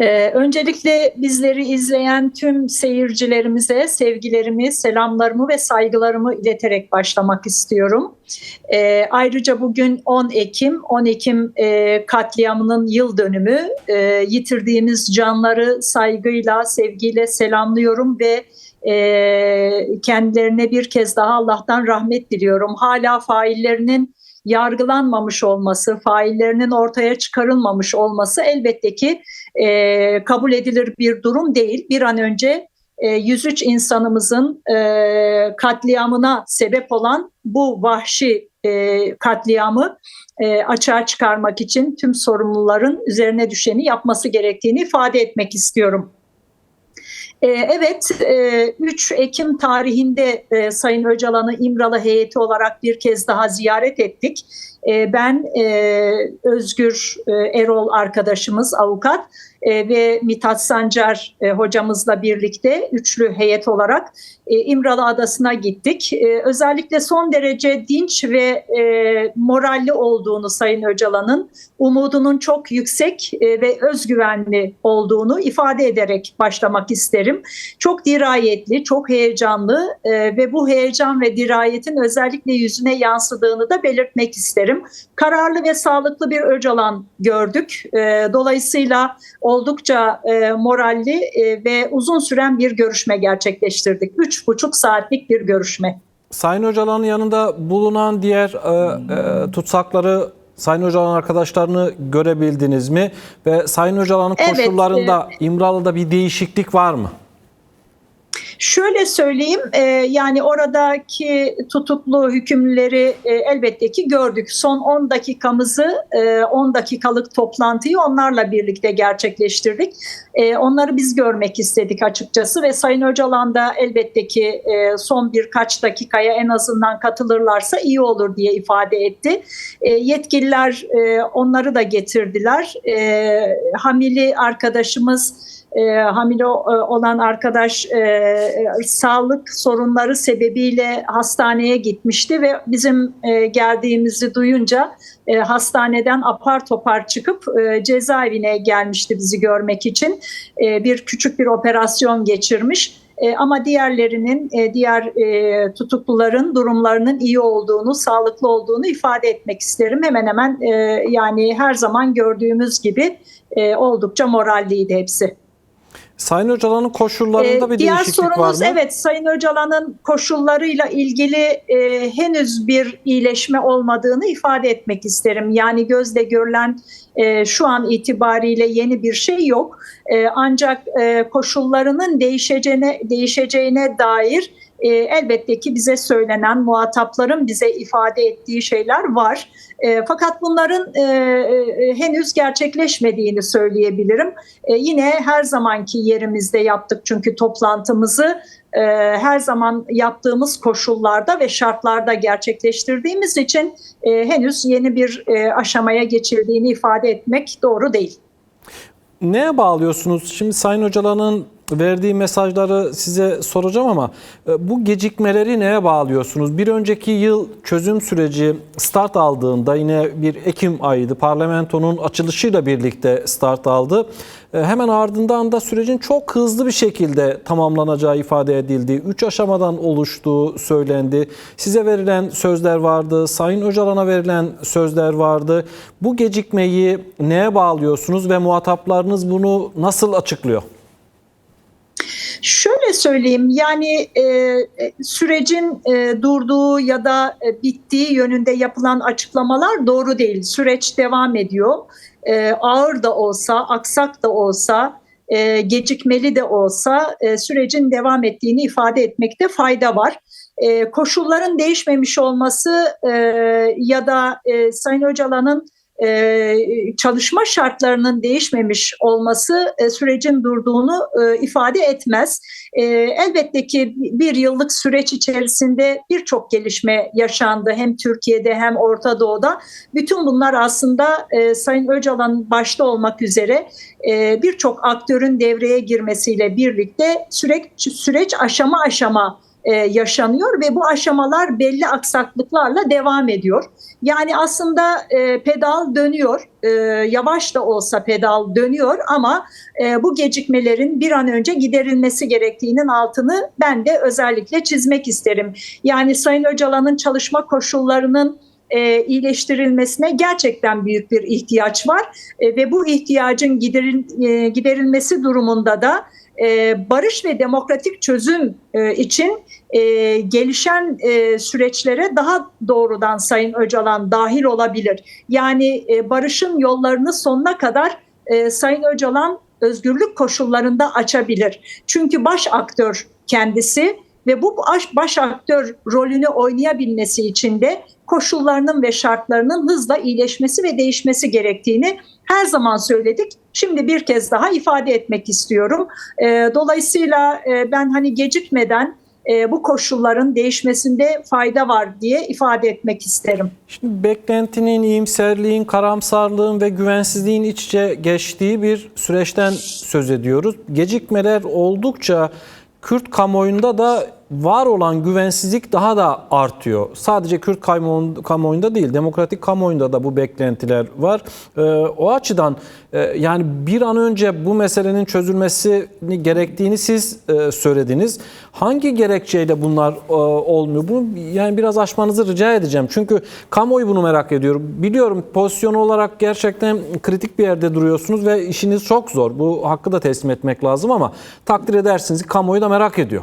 Ee, öncelikle bizleri izleyen tüm seyircilerimize sevgilerimi, selamlarımı ve saygılarımı ileterek başlamak istiyorum. Ee, ayrıca bugün 10 Ekim, 10 Ekim e, katliamının yıl dönümü. E, yitirdiğimiz canları saygıyla, sevgiyle selamlıyorum ve e, kendilerine bir kez daha Allah'tan rahmet diliyorum. Hala faillerinin yargılanmamış olması, faillerinin ortaya çıkarılmamış olması elbette ki e, kabul edilir bir durum değil. Bir an önce e, 103 insanımızın e, katliamına sebep olan bu vahşi e, katliamı e, açığa çıkarmak için tüm sorumluların üzerine düşeni yapması gerektiğini ifade etmek istiyorum. Ee, evet, 3 e, Ekim tarihinde e, Sayın Öcalan'ı İmralı heyeti olarak bir kez daha ziyaret ettik. E, ben Özgür Erol arkadaşımız, avukat ve Mithat Sancar hocamızla birlikte üçlü heyet olarak İmralı Adası'na gittik. Özellikle son derece dinç ve moralli olduğunu Sayın Öcalan'ın, umudunun çok yüksek ve özgüvenli olduğunu ifade ederek başlamak isterim. Çok dirayetli, çok heyecanlı ve bu heyecan ve dirayetin özellikle yüzüne yansıdığını da belirtmek isterim. Kararlı ve sağlıklı bir Öcalan gördük. Dolayısıyla oldukça moralli ve uzun süren bir görüşme gerçekleştirdik. Üç buçuk saatlik bir görüşme. Sayın Öcalan'ın yanında bulunan diğer e, e, tutsakları Sayın Öcalan arkadaşlarını görebildiniz mi? Ve Sayın Öcalan'ın Evet, koşullarında İmralı'da bir değişiklik var mı? Şöyle söyleyeyim, e, yani oradaki tutuklu hükümleri e, elbette ki gördük. Son 10 dakikamızı, e, 10 dakikalık toplantıyı onlarla birlikte gerçekleştirdik. E, onları biz görmek istedik açıkçası ve Sayın Öcalan da elbette ki e, son birkaç dakikaya en azından katılırlarsa iyi olur diye ifade etti. E, yetkililer e, onları da getirdiler. E, Hamili arkadaşımız e, hamile olan arkadaş e, e, sağlık sorunları sebebiyle hastaneye gitmişti ve bizim e, geldiğimizi duyunca e, hastaneden apar topar çıkıp e, cezaevine gelmişti bizi görmek için. E, bir küçük bir operasyon geçirmiş. E, ama diğerlerinin, e, diğer e, tutukluların durumlarının iyi olduğunu, sağlıklı olduğunu ifade etmek isterim. Hemen hemen e, yani her zaman gördüğümüz gibi e, oldukça moralliydi hepsi. Sayın Öcalan'ın koşullarında Ee, bir Diğer değişiklik var sorunuz mı? evet Sayın Öcalan'ın koşullarıyla ilgili e, henüz bir iyileşme olmadığını ifade etmek isterim. Yani gözle görülen e, şu an itibariyle yeni bir şey yok. E, ancak e, koşullarının değişeceğine değişeceğine dair e, elbette ki bize söylenen muhatapların bize ifade ettiği şeyler var. E, fakat bunların e, e, henüz gerçekleşmediğini söyleyebilirim. E, yine her zamanki yerimizde yaptık çünkü toplantımızı e, her zaman yaptığımız koşullarda ve şartlarda gerçekleştirdiğimiz için e, henüz yeni bir e, aşamaya geçildiğini ifade etmek doğru değil. Neye bağlıyorsunuz? Şimdi Sayın Öcalan'ın verdiği mesajları size soracağım ama e, bu gecikmeleri neye bağlıyorsunuz? Bir önceki yıl çözüm süreci start aldığında yine bir Ekim ayıydı. Parlamentonun açılışıyla birlikte start aldı. E, Hemen ardından da sürecin çok hızlı bir şekilde tamamlanacağı ifade edildi. Üç aşamadan oluştuğu söylendi. Size verilen sözler vardı. Sayın Öcalan'a verilen sözler vardı. Bu gecikmeyi neye bağlıyorsunuz ve muhataplarınız bunu nasıl açıklıyor? Şöyle söyleyeyim yani e, sürecin e, durduğu ya da e, bittiği yönünde yapılan açıklamalar doğru değil. Süreç devam ediyor. E, ağır da olsa, aksak da olsa, e, gecikmeli de olsa e, sürecin devam ettiğini ifade etmekte fayda var. E, koşulların değişmemiş olması e, ya da e, Sayın Öcalan'ın e, çalışma şartlarının değişmemiş olması e, sürecin durduğunu e, ifade etmez. E, elbette ki bir yıllık süreç içerisinde birçok gelişme yaşandı hem Türkiye'de hem Orta Doğu'da. Bütün bunlar aslında e, Sayın Öcalan başta olmak üzere e, birçok aktörün devreye girmesiyle birlikte süreç, süreç aşama aşama e, yaşanıyor ve bu aşamalar belli aksaklıklarla devam ediyor. Yani aslında e, pedal dönüyor, e, yavaş da olsa pedal dönüyor ama e, bu gecikmelerin bir an önce giderilmesi gerektiğinin altını ben de özellikle çizmek isterim. Yani Sayın Öcalan'ın çalışma koşullarının iyileştirilmesine gerçekten büyük bir ihtiyaç var ve bu ihtiyacın gideril, giderilmesi durumunda da e, barış ve demokratik çözüm e, için e, gelişen süreçlere daha doğrudan Sayın Öcalan dahil olabilir. Yani barışın yollarını sonuna kadar Sayın Öcalan özgürlük koşullarında açabilir. Çünkü baş aktör kendisi ve bu baş aktör rolünü oynayabilmesi için de koşullarının ve şartlarının hızla iyileşmesi ve değişmesi gerektiğini her zaman söyledik. Şimdi bir kez daha ifade etmek istiyorum. E, dolayısıyla e, ben hani gecikmeden e, bu koşulların değişmesinde fayda var diye ifade etmek isterim. Şimdi beklentinin, iyimserliğin, karamsarlığın ve güvensizliğin iç içe geçtiği bir süreçten söz ediyoruz. Gecikmeler oldukça Kürt kamuoyunda da var olan güvensizlik daha da artıyor. Sadece Kürt kamuoyunda değil, demokratik kamuoyunda da bu beklentiler var. Ee, o açıdan e, yani bir an önce bu meselenin çözülmesini gerektiğini siz e, söylediniz. Hangi gerekçeyle bunlar e, olmuyor? Bunu yani biraz açmanızı rica edeceğim. Çünkü kamuoyu bunu merak ediyor. Biliyorum pozisyon olarak gerçekten kritik bir yerde duruyorsunuz ve işiniz çok zor. Bu hakkı da teslim etmek lazım ama takdir edersiniz ki kamuoyu da merak ediyor.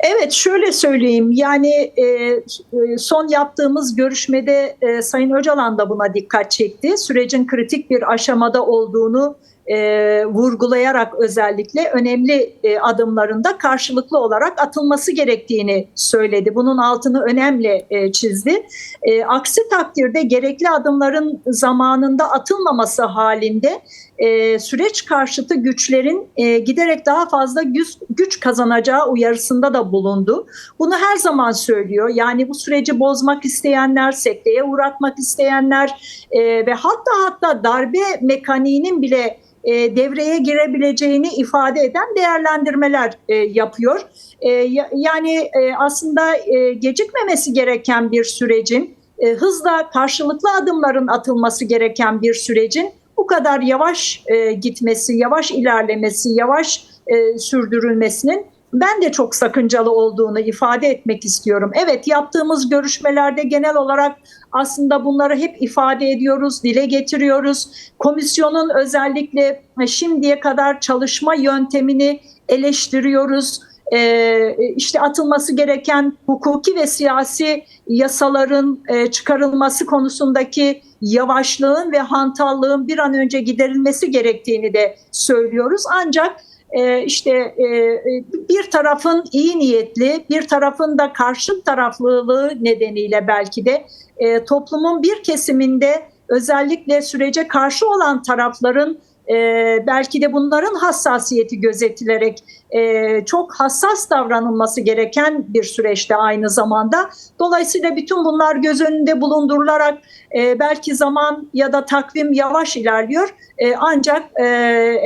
Evet şöyle söyleyeyim yani e, son yaptığımız görüşmede e, Sayın Öcalan da buna dikkat çekti. Sürecin kritik bir aşamada olduğunu e, vurgulayarak özellikle önemli e, adımlarında karşılıklı olarak atılması gerektiğini söyledi. Bunun altını önemli e, çizdi. E, aksi takdirde gerekli adımların zamanında atılmaması halinde e, süreç karşıtı güçlerin e, giderek daha fazla güç, güç kazanacağı uyarısında da bulundu. Bunu her zaman söylüyor. Yani bu süreci bozmak isteyenler, sekteye uğratmak isteyenler e, ve hatta hatta darbe mekaniğinin bile e, devreye girebileceğini ifade eden değerlendirmeler e, yapıyor. E, yani e, aslında e, gecikmemesi gereken bir sürecin, e, hızla karşılıklı adımların atılması gereken bir sürecin bu kadar yavaş e, gitmesi, yavaş ilerlemesi, yavaş e, sürdürülmesinin ben de çok sakıncalı olduğunu ifade etmek istiyorum. Evet yaptığımız görüşmelerde genel olarak aslında bunları hep ifade ediyoruz, dile getiriyoruz. Komisyonun özellikle şimdiye kadar çalışma yöntemini eleştiriyoruz. Ee, işte atılması gereken hukuki ve siyasi yasaların e, çıkarılması konusundaki yavaşlığın ve hantallığın bir an önce giderilmesi gerektiğini de söylüyoruz. Ancak e, işte e, bir tarafın iyi niyetli, bir tarafın da karşı taraflılığı nedeniyle belki de e, toplumun bir kesiminde özellikle sürece karşı olan tarafların e, belki de bunların hassasiyeti gözetilerek e, çok hassas davranılması gereken bir süreçte aynı zamanda. Dolayısıyla bütün bunlar göz önünde bulundurularak e, belki zaman ya da takvim yavaş ilerliyor. E, ancak e,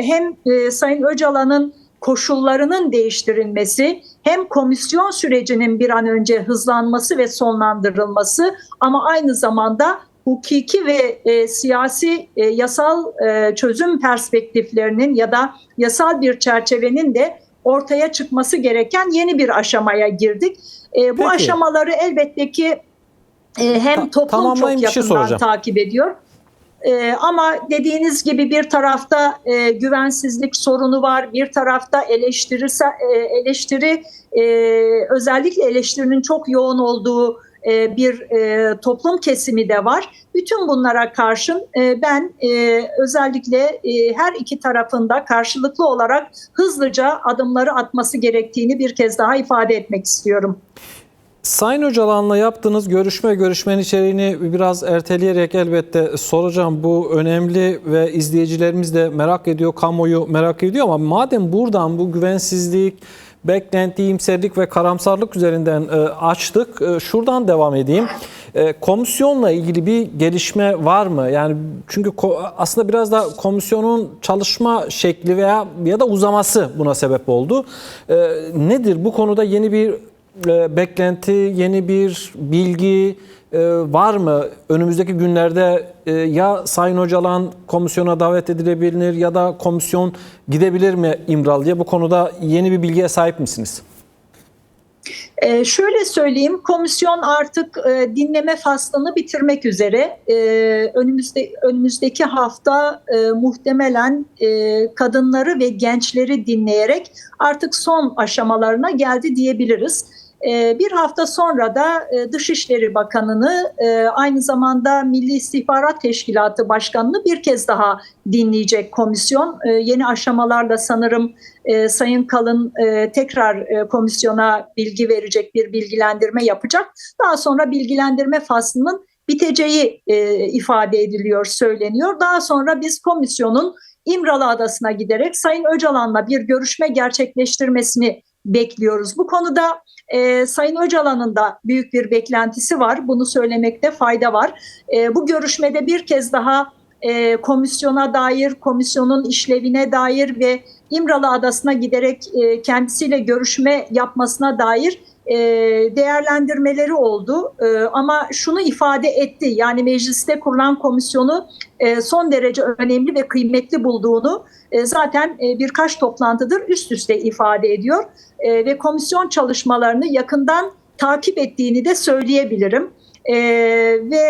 hem e, Sayın Öcalan'ın koşullarının değiştirilmesi hem komisyon sürecinin bir an önce hızlanması ve sonlandırılması ama aynı zamanda hukuki ve e, siyasi e, yasal e, çözüm perspektiflerinin ya da yasal bir çerçevenin de ortaya çıkması gereken yeni bir aşamaya girdik. E, bu Peki. aşamaları elbette ki e, hem Ta- toplum çok şey yakından soracağım. takip ediyor. E, ama dediğiniz gibi bir tarafta e, güvensizlik sorunu var, bir tarafta eleştiri, e, eleştiri e, özellikle eleştirinin çok yoğun olduğu e, bir e, toplum kesimi de var. Bütün bunlara karşın e, ben özellikle her iki tarafında karşılıklı olarak hızlıca adımları atması gerektiğini bir kez daha ifade etmek istiyorum. Sayın Öcalan'la yaptığınız görüşme görüşmenin içeriğini biraz erteleyerek elbette soracağım. Bu önemli ve izleyicilerimiz de merak ediyor, kamuoyu merak ediyor ama madem buradan bu güvensizlik beklenti, iyimserlik ve karamsarlık üzerinden e, açtık. E, şuradan devam edeyim. E, komisyonla ilgili bir gelişme var mı? Yani çünkü aslında biraz da komisyonun çalışma şekli veya ya da uzaması buna sebep oldu. Nedir bu konuda yeni bir beklenti, yeni bir bilgi e, var mı? Önümüzdeki günlerde e, ya Sayın Öcalan komisyona davet edilebilir ya da komisyon gidebilir mi İmralı'ya? Bu konuda yeni bir bilgiye sahip misiniz? Ee, şöyle söyleyeyim, komisyon artık e, dinleme faslını bitirmek üzere. Ee, önümüzde önümüzdeki hafta e, muhtemelen e, kadınları ve gençleri dinleyerek artık son aşamalarına geldi diyebiliriz. Ee, bir hafta sonra da e, Dışişleri Bakanı'nı e, aynı zamanda Milli İstihbarat Teşkilatı Başkanı'nı bir kez daha dinleyecek komisyon. E, yeni aşamalarla sanırım Sayın Kalın tekrar komisyona bilgi verecek bir bilgilendirme yapacak. Daha sonra bilgilendirme faslının biteceği ifade ediliyor, söyleniyor. Daha sonra biz komisyonun İmralı Adası'na giderek Sayın Öcalan'la bir görüşme gerçekleştirmesini bekliyoruz. Bu konuda e, Sayın Öcalan'ın da büyük bir beklentisi var. Bunu söylemekte fayda var. E, bu görüşmede bir kez daha e, komisyona dair, komisyonun işlevine dair ve İmralı Adası'na giderek e, kendisiyle görüşme yapmasına dair e, değerlendirmeleri oldu. E, ama şunu ifade etti, yani mecliste kurulan komisyonu e, son derece önemli ve kıymetli bulduğunu zaten birkaç toplantıdır üst üste ifade ediyor. Ve komisyon çalışmalarını yakından takip ettiğini de söyleyebilirim. Ve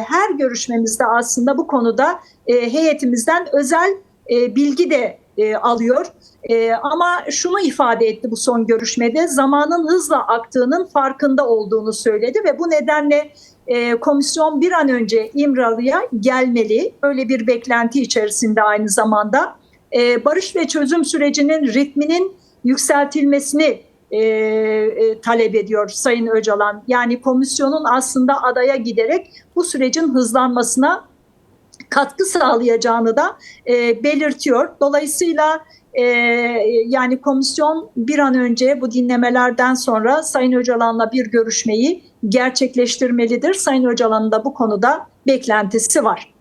her görüşmemizde aslında bu konuda heyetimizden özel bilgi de alıyor. E, ama şunu ifade etti bu son görüşmede zamanın hızla aktığının farkında olduğunu söyledi ve bu nedenle e, komisyon bir an önce İmralı'ya gelmeli. Öyle bir beklenti içerisinde aynı zamanda e, barış ve çözüm sürecinin ritminin yükseltilmesini e, e, talep ediyor Sayın Öcalan. Yani komisyonun aslında adaya giderek bu sürecin hızlanmasına katkı sağlayacağını da e, belirtiyor. Dolayısıyla e, yani komisyon bir an önce bu dinlemelerden sonra Sayın Öcalan'la bir görüşmeyi gerçekleştirmelidir. Sayın Öcalan'ın da bu konuda beklentisi var.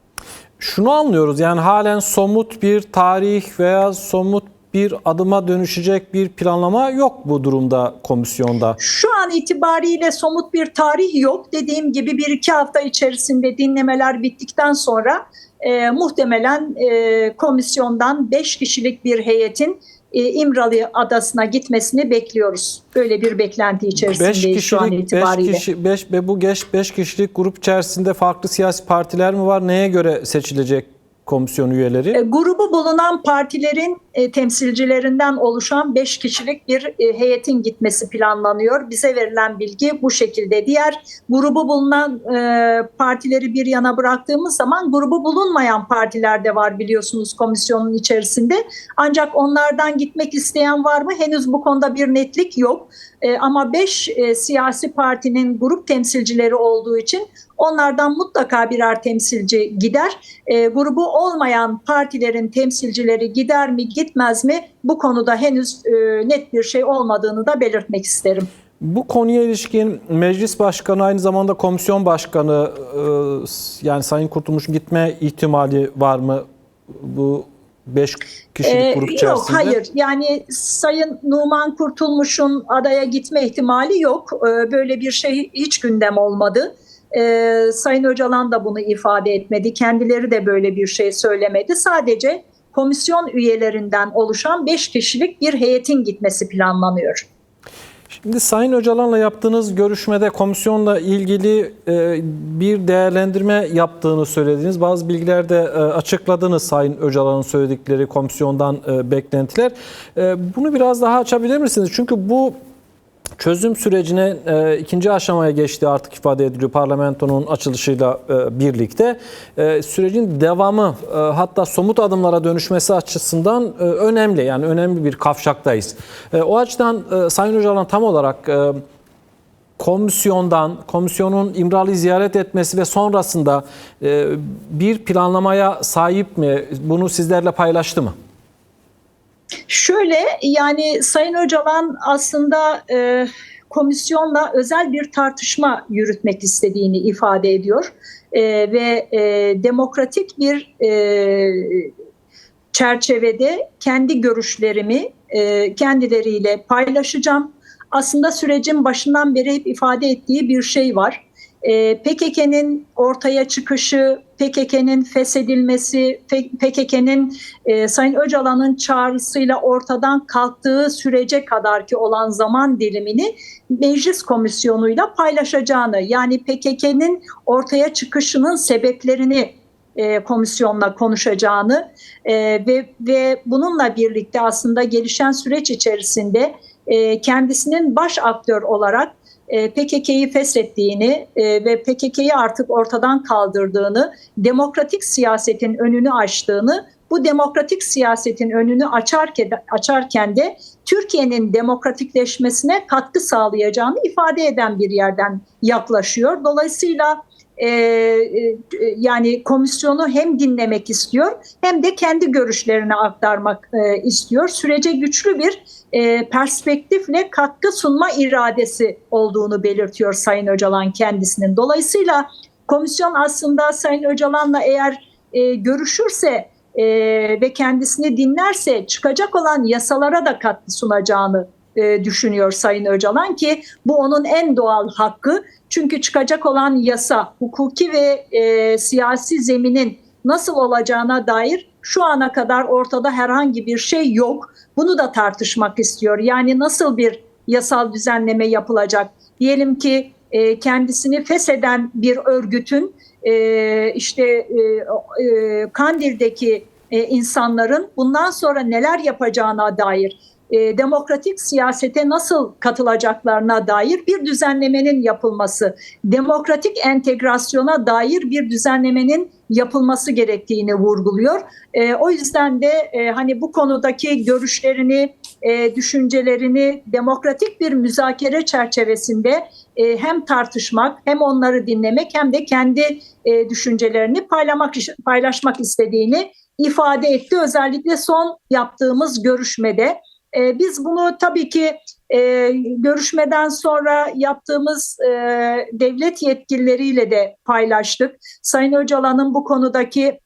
Şunu anlıyoruz yani halen somut bir tarih veya somut bir adıma dönüşecek bir planlama yok bu durumda komisyonda. Şu an itibariyle somut bir tarih yok. Dediğim gibi bir iki hafta içerisinde dinlemeler bittikten sonra e, muhtemelen e, komisyondan 5 kişilik bir heyetin e, İmralı Adası'na gitmesini bekliyoruz. Böyle bir beklenti 5 içerisindeyiz şu an kişilik 5 itibariyle. kişi 5 ve bu 5 kişilik grup içerisinde farklı siyasi partiler mi var? Neye göre seçilecek komisyon üyeleri? E, grubu bulunan partilerin e, temsilcilerinden oluşan 5 kişilik bir e, heyetin gitmesi planlanıyor. Bize verilen bilgi bu şekilde. Diğer grubu bulunan e, partileri bir yana bıraktığımız zaman grubu bulunmayan partiler de var biliyorsunuz komisyonun içerisinde. Ancak onlardan gitmek isteyen var mı? Henüz bu konuda bir netlik yok. E, ama 5 siyasi partinin grup temsilcileri olduğu için onlardan mutlaka birer temsilci gider. E, grubu olmayan partilerin temsilcileri gider mi gitmez mi bu konuda henüz e, net bir şey olmadığını da belirtmek isterim. Bu konuya ilişkin meclis başkanı aynı zamanda komisyon başkanı e, yani Sayın Kurtulmuş'un gitme ihtimali var mı bu 5 kişilik Ee, grup yok içerisinde? hayır yani Sayın Numan Kurtulmuş'un adaya gitme ihtimali yok. Ee, böyle bir şey hiç gündem olmadı. Ee, Sayın Öcalan da bunu ifade etmedi. Kendileri de böyle bir şey söylemedi. Sadece komisyon üyelerinden oluşan 5 kişilik bir heyetin gitmesi planlanıyor. Şimdi Sayın Öcalan'la yaptığınız görüşmede komisyonla ilgili e, bir değerlendirme yaptığını söylediniz. Bazı bilgiler de e, açıkladınız Sayın Öcalan'ın söyledikleri komisyondan e, beklentiler. E, Bunu biraz daha açabilir misiniz? Çünkü bu çözüm sürecine e, ikinci aşamaya geçti artık ifade ediliyor parlamentonun açılışıyla e, birlikte. E, sürecin devamı e, hatta somut adımlara dönüşmesi açısından e, önemli. Yani önemli bir kavşaktayız. E, o açıdan e, Sayın Öcalan tam olarak e, komisyondan, komisyonun İmralı'yı ziyaret etmesi ve sonrasında e, bir planlamaya sahip mi? Bunu sizlerle paylaştı mı? Şöyle yani Sayın Öcalan aslında e, komisyonla özel bir tartışma yürütmek istediğini ifade ediyor E, ve e, demokratik bir e, çerçevede kendi görüşlerimi e, kendileriyle paylaşacağım. Aslında sürecin başından beri hep ifade ettiği bir şey var. E, PKK'nın ortaya çıkışı, PKK'nın feshedilmesi, PKK'nın e, Sayın Öcalan'ın çağrısıyla ortadan kalktığı sürece kadar ki olan zaman dilimini meclis komisyonuyla paylaşacağını yani PKK'nın ortaya çıkışının sebeplerini e, komisyonla konuşacağını e, ve ve bununla birlikte aslında gelişen süreç içerisinde e, kendisinin baş aktör olarak PKK'yı feshettiğini e, ve PKK'yı artık ortadan kaldırdığını, demokratik siyasetin önünü açtığını, bu demokratik siyasetin önünü açarken, açarken de Türkiye'nin demokratikleşmesine katkı sağlayacağını ifade eden bir yerden yaklaşıyor. Dolayısıyla e, e, yani komisyonu hem dinlemek istiyor hem de kendi görüşlerini aktarmak e, istiyor. Sürece güçlü bir e, perspektifle katkı sunma iradesi olduğunu belirtiyor Sayın Öcalan kendisinin. Dolayısıyla komisyon aslında Sayın Öcalan'la eğer e, görüşürse e, ve kendisini dinlerse çıkacak olan yasalara da katkı sunacağını e, düşünüyor Sayın Öcalan ki bu onun en doğal hakkı. Çünkü çıkacak olan yasa hukuki ve e, siyasi zeminin nasıl olacağına dair şu ana kadar ortada herhangi bir şey yok. Bunu da tartışmak istiyor. Yani nasıl bir yasal düzenleme yapılacak? Diyelim ki e, kendisini fesheden bir örgütün e, işte e, e, Kandil'deki e, insanların bundan sonra neler yapacağına dair e, demokratik siyasete nasıl katılacaklarına dair bir düzenlemenin yapılması, demokratik entegrasyona dair bir düzenlemenin yapılması gerektiğini vurguluyor. E, o yüzden de e, hani bu konudaki görüşlerini, e, düşüncelerini demokratik bir müzakere çerçevesinde e, hem tartışmak, hem onları dinlemek, hem de kendi e, düşüncelerini paylaşmak paylaşmak istediğini ifade etti. Özellikle son yaptığımız görüşmede. E, biz bunu tabii ki e, görüşmeden sonra yaptığımız e, devlet yetkilileriyle de paylaştık. Sayın Öcalan'ın bu konudaki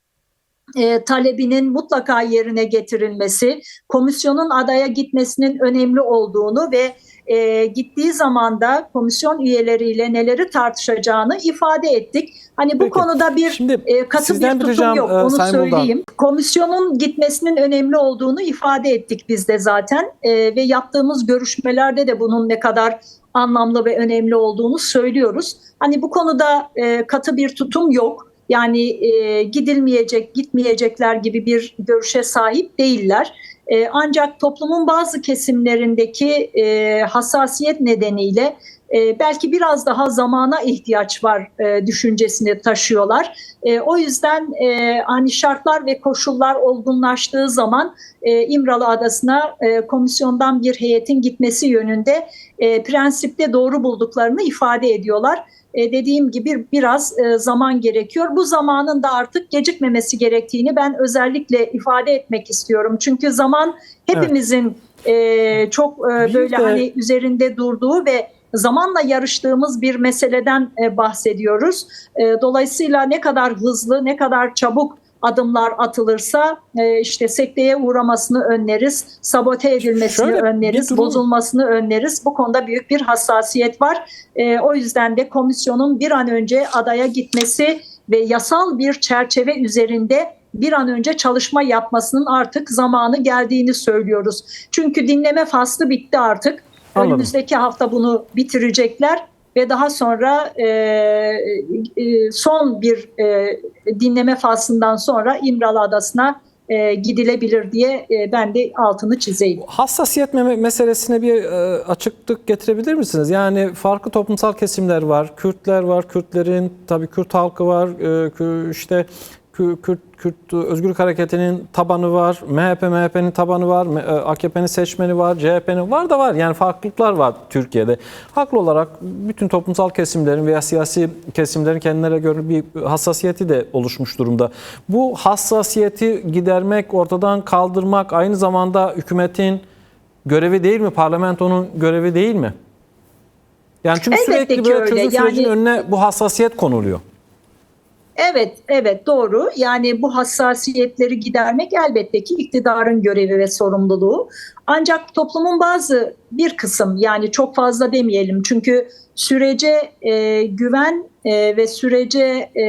e, talebinin mutlaka yerine getirilmesi, komisyonun adaya gitmesinin önemli olduğunu ve e, gittiği zaman da komisyon üyeleriyle neleri tartışacağını ifade ettik. Hani bu Peki. konuda bir Şimdi e, katı bir tutum ricam, yok e, onu Sayın Buldan. söyleyeyim. Komisyonun gitmesinin önemli olduğunu ifade ettik biz de zaten E, ve yaptığımız görüşmelerde de bunun ne kadar anlamlı ve önemli olduğunu söylüyoruz. Hani bu konuda e, katı bir tutum yok. Yani e, gidilmeyecek, gitmeyecekler gibi bir görüşe sahip değiller. E, ancak toplumun bazı kesimlerindeki e, hassasiyet nedeniyle e, belki biraz daha zamana ihtiyaç var e, düşüncesini taşıyorlar. E, o yüzden e, hani şartlar ve koşullar olgunlaştığı zaman e, İmralı Adası'na e, komisyondan bir heyetin gitmesi yönünde e, prensipte doğru bulduklarını ifade ediyorlar. E, dediğim gibi biraz e, zaman gerekiyor. Bu zamanın da artık gecikmemesi gerektiğini ben özellikle ifade etmek istiyorum. Çünkü zaman hepimizin e, çok e, Bir böyle de- hani üzerinde durduğu ve zamanla yarıştığımız bir meseleden bahsediyoruz. Dolayısıyla ne kadar hızlı, ne kadar çabuk adımlar atılırsa e, işte sekteye uğramasını önleriz, sabote edilmesini Şöyle önleriz, durum- bozulmasını önleriz. Bu konuda büyük bir hassasiyet var. E, o yüzden de komisyonun bir an önce adaya gitmesi ve yasal bir çerçeve üzerinde bir an önce çalışma yapmasının artık zamanı geldiğini söylüyoruz. Çünkü dinleme faslı bitti artık. Anladım. Önümüzdeki hafta bunu bitirecekler ve daha sonra e, e, son bir e, dinleme faslından sonra İmralı Adası'na e, gidilebilir diye e, ben de altını çizeyim. Hassasiyet me- meselesine bir e, açıklık getirebilir misiniz? Yani farklı toplumsal kesimler var. Kürtler var, Kürtlerin tabii Kürt halkı var. e, işte Kürt, Kürt Özgürlük Hareketi'nin tabanı var, MHP MHP'nin tabanı var, e, AKP'nin seçmeni var, CHP'nin var da var. Yani farklılıklar var Türkiye'de. Haklı olarak bütün toplumsal kesimlerin veya siyasi kesimlerin kendilerine göre bir hassasiyeti de oluşmuş durumda. Bu hassasiyeti gidermek, ortadan kaldırmak aynı zamanda hükümetin görevi değil mi? Parlamentonun görevi değil mi? Yani çünkü Elbette sürekli böyle öyle. çözüm sürecinin Yani- önüne bu hassasiyet konuluyor. Evet, evet doğru. Yani bu hassasiyetleri gidermek elbette ki iktidarın görevi ve sorumluluğu. Ancak toplumun bazı bir kısım yani çok fazla demeyelim çünkü sürece e, güven e, ve sürece e,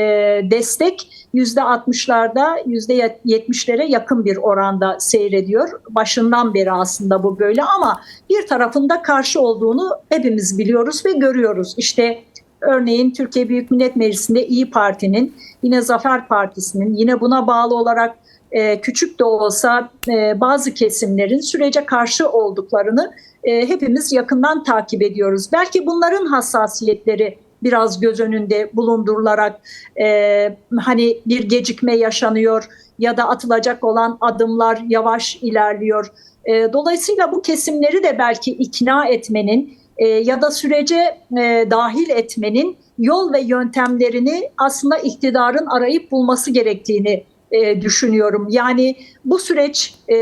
destek yüzde 60'larda yüzde 70'lere yakın bir oranda seyrediyor. Başından beri aslında bu böyle ama bir tarafında karşı olduğunu hepimiz biliyoruz ve görüyoruz. İşte Örneğin Türkiye Büyük Millet Meclisi'nde İyi Parti'nin, yine Zafer Partisi'nin, yine buna bağlı olarak e, küçük de olsa e, bazı kesimlerin sürece karşı olduklarını e, hepimiz yakından takip ediyoruz. Belki bunların hassasiyetleri biraz göz önünde bulundurularak e, hani bir gecikme yaşanıyor ya da atılacak olan adımlar yavaş ilerliyor. E, dolayısıyla bu kesimleri de belki ikna etmenin e, ya da sürece e, dahil etmenin yol ve yöntemlerini aslında iktidarın arayıp bulması gerektiğini e, düşünüyorum. Yani bu süreç e,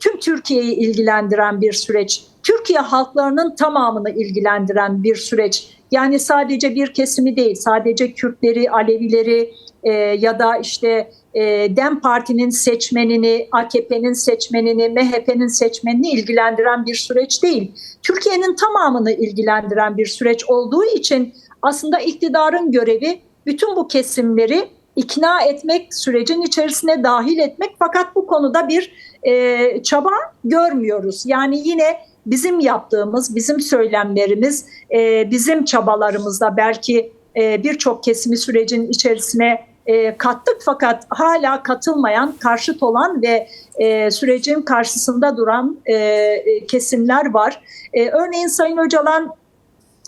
tüm Türkiye'yi ilgilendiren bir süreç. Türkiye halklarının tamamını ilgilendiren bir süreç. Yani sadece bir kesimi değil, sadece Kürtleri, Alevileri e, ya da işte e, Dem Parti'nin seçmenini, AKP'nin seçmenini, MHP'nin seçmenini ilgilendiren bir süreç değil. Türkiye'nin tamamını ilgilendiren bir süreç olduğu için aslında iktidarın görevi bütün bu kesimleri ikna etmek, sürecin içerisine dahil etmek fakat bu konuda bir e, çaba görmüyoruz. Yani yine bizim yaptığımız, bizim söylemlerimiz, e, bizim çabalarımızda belki e, birçok kesimi sürecin içerisine e, kattık fakat hala katılmayan, karşıt olan ve e, sürecin karşısında duran e, e, kesimler var. E, örneğin Sayın Öcalan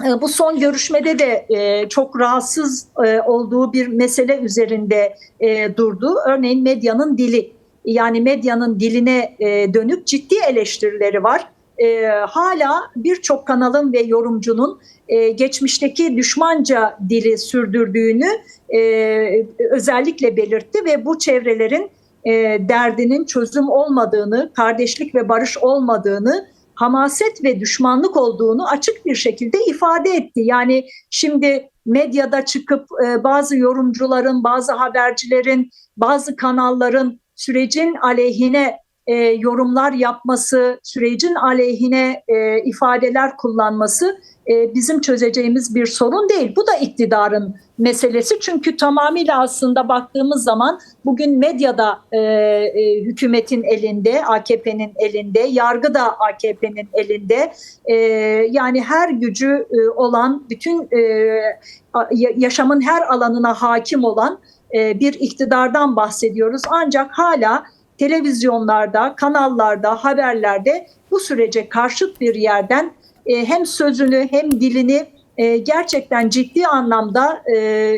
e, bu son görüşmede de e, çok rahatsız olduğu bir mesele üzerinde durdu. Örneğin medyanın dili, yani medyanın diline dönük ciddi eleştirileri var. E, hala birçok kanalın ve yorumcunun e, geçmişteki düşmanca dili sürdürdüğünü e, özellikle belirtti ve bu çevrelerin e, derdinin çözüm olmadığını, kardeşlik ve barış olmadığını, hamaset ve düşmanlık olduğunu açık bir şekilde ifade etti. Yani şimdi medyada çıkıp e, bazı yorumcuların, bazı habercilerin, bazı kanalların sürecin aleyhine e, yorumlar yapması, sürecin aleyhine e, ifadeler kullanması e, bizim çözeceğimiz bir sorun değil. Bu da iktidarın meselesi çünkü tamamıyla aslında baktığımız zaman bugün medyada e, e, hükümetin elinde, AKP'nin elinde, yargı da AKP'nin elinde. E, yani her gücü e, olan, bütün e, yaşamın her alanına hakim olan e, bir iktidardan bahsediyoruz. Ancak hala televizyonlarda, kanallarda, haberlerde bu sürece karşıt bir yerden e, hem sözünü hem dilini e, gerçekten ciddi anlamda e,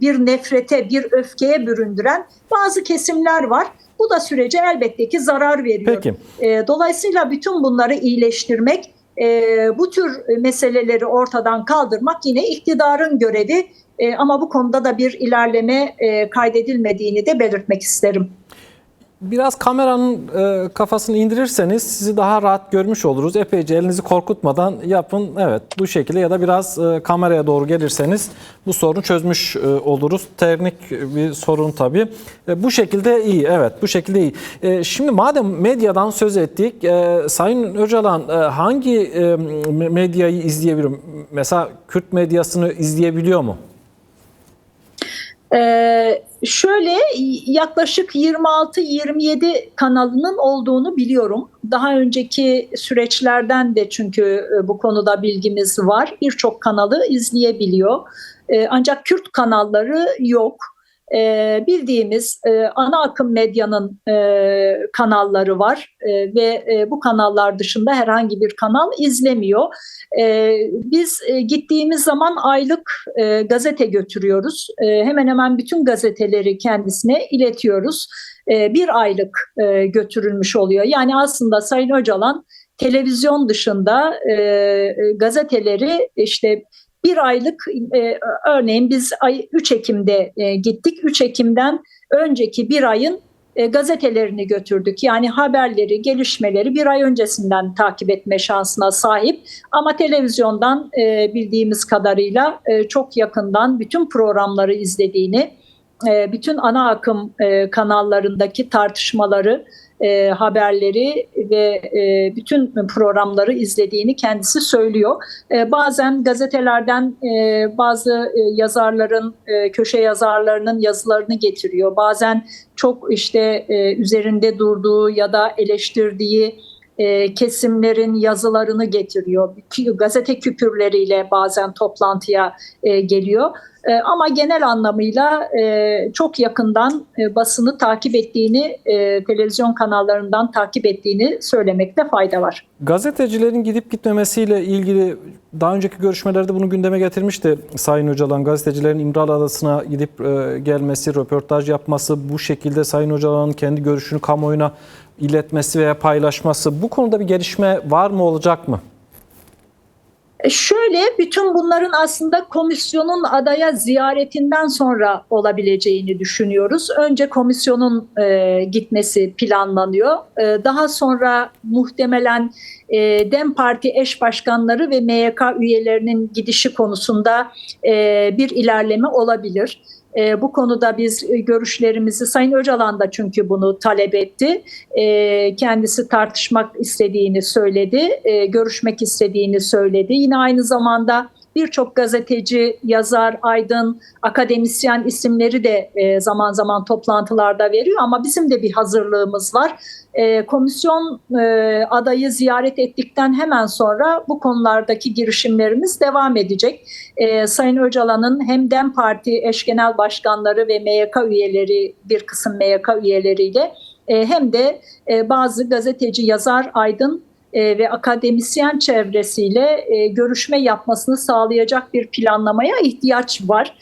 bir nefrete, bir öfkeye büründüren bazı kesimler var. Bu da sürece elbette ki zarar veriyor. Peki. E, dolayısıyla bütün bunları iyileştirmek, e, bu tür meseleleri ortadan kaldırmak yine iktidarın görevi. E, ama bu konuda da bir ilerleme e, kaydedilmediğini de belirtmek isterim. Biraz kameranın e, kafasını indirirseniz sizi daha rahat görmüş oluruz. Epeyce elinizi korkutmadan yapın. Evet bu şekilde ya da biraz e, kameraya doğru gelirseniz bu sorunu çözmüş e, oluruz. Teknik bir sorun tabii. E, bu şekilde iyi. Evet bu şekilde iyi. E, şimdi madem medyadan söz ettik. E, Sayın Öcalan e, hangi e, medyayı izleyebiliyor? Mesela Kürt medyasını izleyebiliyor mu? Ee, şöyle yaklaşık 26-27 kanalının olduğunu biliyorum. Daha önceki süreçlerden de çünkü e, bu konuda bilgimiz var. Birçok kanalı izleyebiliyor. Ee, ancak Kürt kanalları yok. E, bildiğimiz e, ana akım medyanın e, kanalları var e, ve e, bu kanallar dışında herhangi bir kanal izlemiyor. E, biz e, gittiğimiz zaman aylık e, gazete götürüyoruz. E, hemen hemen bütün gazeteleri kendisine iletiyoruz. E, bir aylık e, götürülmüş oluyor. Yani aslında Sayın Öcalan televizyon dışında e, gazeteleri işte bir aylık e, örneğin biz ay 3 Ekim'de e, gittik. 3 Ekim'den önceki bir ayın e, gazetelerini götürdük. Yani haberleri, gelişmeleri bir ay öncesinden takip etme şansına sahip. Ama televizyondan e, bildiğimiz kadarıyla e, çok yakından bütün programları izlediğini, e, bütün ana akım e, kanallarındaki tartışmaları, e, haberleri ve e, bütün programları izlediğini kendisi söylüyor. E, bazen gazetelerden e, bazı e, yazarların, e, köşe yazarlarının yazılarını getiriyor. Bazen çok işte e, üzerinde durduğu ya da eleştirdiği e, kesimlerin yazılarını getiriyor. Gazete küpürleriyle bazen toplantıya e, geliyor. E, ama genel anlamıyla e, çok yakından e, basını takip ettiğini, e, televizyon kanallarından takip ettiğini söylemekte fayda var. Gazetecilerin gidip gitmemesiyle ilgili daha önceki görüşmelerde bunu gündeme getirmişti Sayın Öcalan. Gazetecilerin İmralı Adası'na gidip e, gelmesi, röportaj yapması, bu şekilde Sayın Öcalan'ın kendi görüşünü kamuoyuna iletmesi veya paylaşması. Bu konuda bir gelişme var mı olacak mı? E, Şöyle bütün bunların aslında komisyonun adaya ziyaretinden sonra olabileceğini düşünüyoruz. Önce komisyonun e, gitmesi planlanıyor. E, daha sonra muhtemelen e, DEM Parti eş başkanları ve MYK üyelerinin gidişi konusunda e, bir ilerleme olabilir. E, bu konuda biz e, görüşlerimizi Sayın Öcalan da çünkü bunu talep etti. E, kendisi tartışmak istediğini söyledi, e, görüşmek istediğini söyledi. Yine aynı zamanda birçok gazeteci, yazar, aydın, akademisyen isimleri de e, zaman zaman toplantılarda veriyor ama bizim de bir hazırlığımız var. E, komisyon e, adayı ziyaret ettikten hemen sonra bu konulardaki girişimlerimiz devam edecek. E, Sayın Öcalan'ın hem DEM Parti eş genel başkanları ve MYK üyeleri bir kısım MYK üyeleriyle e, hem de e, bazı gazeteci, yazar, aydın e, ve akademisyen çevresiyle e, görüşme yapmasını sağlayacak bir planlamaya ihtiyaç var.